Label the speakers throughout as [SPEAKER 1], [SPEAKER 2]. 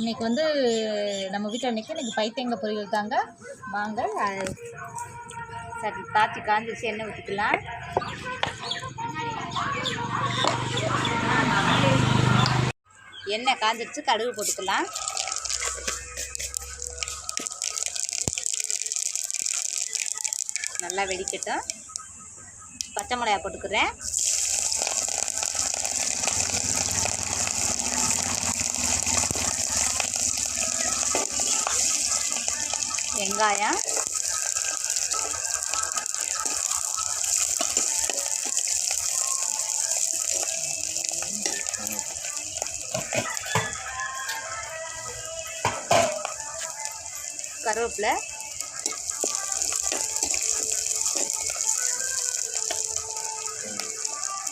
[SPEAKER 1] இன்னைக்கு வந்து நம்ம வீட்டில் இன்னைக்கு இன்னைக்கு பைத்தேங்க பொரியல் தாங்க. வாங்க சரி தாச்சி காஞ்சிச்சு எண்ணெய் ஊற்றிக்கலாம் எண்ணெய் காஞ்சிடுச்சு கடுகு போட்டுக்கலாம். நல்லா வெடிக்கட்டும். பச்சை மிளகா போட்டுக்கிறேன். வெங்காயம். கருவேப்பிலை.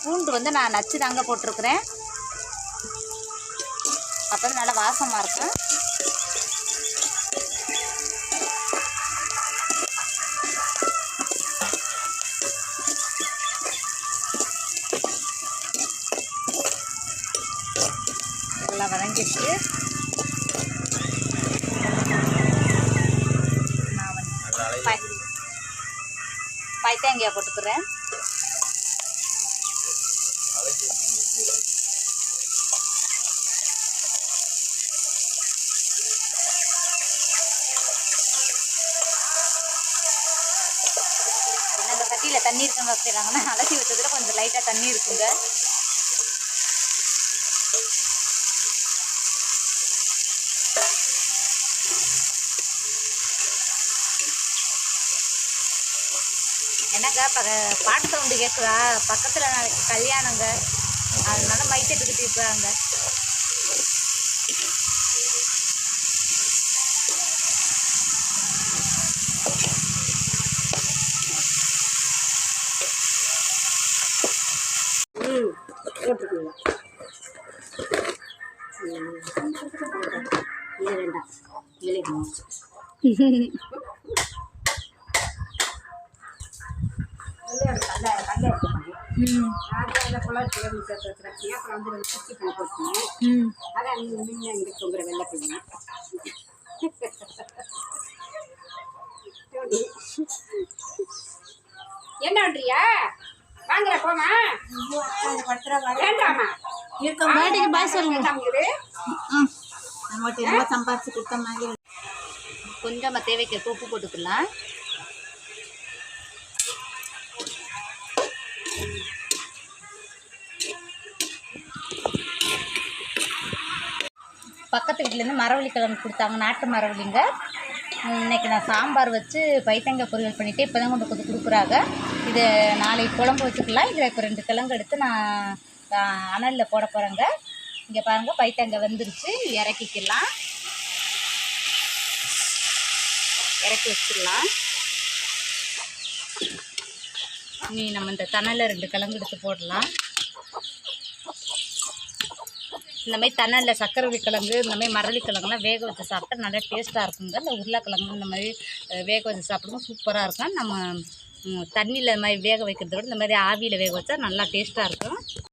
[SPEAKER 1] பூண்டு வந்து நான் நச்சு தாங்க போட்டிருக்கிறேன். அப்போ நல்லா வாசமாக இருக்கும். வாங்கிட்டு வதங்கிடுச்சு நான் போட்டுக்கிறேன். என்ன தண்ணி இருக்குன்னு வச்சுருக்காங்கன்னா அலசி வச்சதுல கொஞ்சம் லைட்டாக தண்ணி இருக்குங்க. என்னங்க ப பாட்டு சவுண்டு கேட்குதா பக்கத்தில் நாளைக்கு கல்யாணங்க அதனால மைத்தெட்டுக்கிட்டு இருக்கிறாங்க
[SPEAKER 2] ம் போட்டுக்கோங்க இது வேண்டாம் என்ன பண்றியா வாங்குற போமா வேண்டாமா
[SPEAKER 1] இருக்க. பாட்டிக்கு பாய் சொல்லுங்க நம்மகிட்ட ரொம்ப சம்பாதிச்சு கொடுத்த மாதிரி கொஞ்சமாக தேவைக்கு உப்பு போட்டுக்கலாம். பக்கத்து வீட்டிலேருந்து மரவள்ளி கிழங்கு கொடுத்தாங்க நாட்டு மரவள்ளிங்க. இன்றைக்கி இன்னைக்கு நான் சாம்பார் வச்சு பைத்தங்காய் பொரியல் பண்ணிவிட்டு இப்போ தான் கொண்டு வந்து கொடுக்குறாங்க. இது நாளைக்கு குழம்பு வச்சுக்கலாம். இதில் இப்போ ரெண்டு கிழங்கு எடுத்து நான் அனலில் போட போகிறேங்க இங்கே பாருங்கள் பைத்தங்காய் வந்துருச்சு. இறக்கிக்கலாம். இறக்கி வச்சிடலாம். இனி நம்ம இந்த தணலில் ரெண்டு கிழங்கு எடுத்து போடலாம். இந்த மாதிரி தணலில் சக்கரவள்ளி கிழங்கு இந்த மாதிரி மரளி கிழங்குலாம் வேக வச்சு சாப்பிட்டா நல்லா டேஸ்ட்டாக இருக்குங்க. இந்த உருளைக்கிழங்கு இந்த மாதிரி வேக வச்சு சாப்பிடும்போது சூப்பராக இருக்கும். நம்ம தண்ணியில் இந்த மாதிரி வேக வைக்கிறத விட இந்த மாதிரி ஆவியில் வேக வச்சா நல்லா டேஸ்ட்டாக இருக்கும்.